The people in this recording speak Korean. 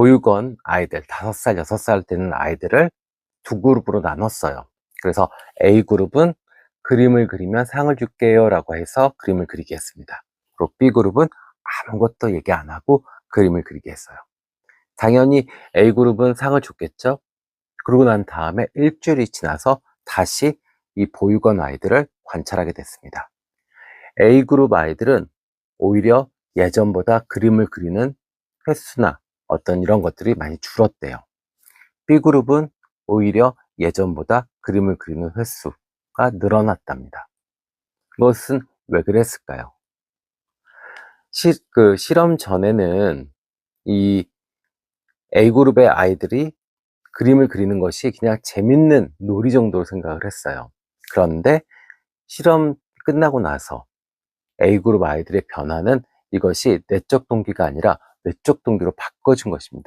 보육원 아이들, 5살, 6살 되는 아이들을 두 그룹으로 나눴어요. 그래서 A그룹은 그림을 그리면 상을 줄게요 라고 해서 그림을 그리게 했습니다. 그리고 B그룹은 아무것도 얘기 안 하고 그림을 그리게 했어요. 당연히 A그룹은 상을 줬겠죠? 그러고 난 다음에 일주일이 지나서 다시 이 보육원 아이들을 관찰하게 됐습니다. A그룹 아이들은 오히려 예전보다 그림을 그리는 횟수나 어떤 이런 것들이 많이 줄었대요. B그룹은 오히려 예전보다 그림을 그리는 횟수가 늘어났답니다. 그것은 왜 그랬을까요? 시, 그 실험 전에는 이 A그룹의 아이들이 그림을 그리는 것이 그냥 재밌는 놀이 정도로 생각을 했어요. 그런데 실험 끝나고 나서 A그룹 아이들의 변화는 이것이 내적 동기가 아니라 외적 동기로 바꿔준 것입니다.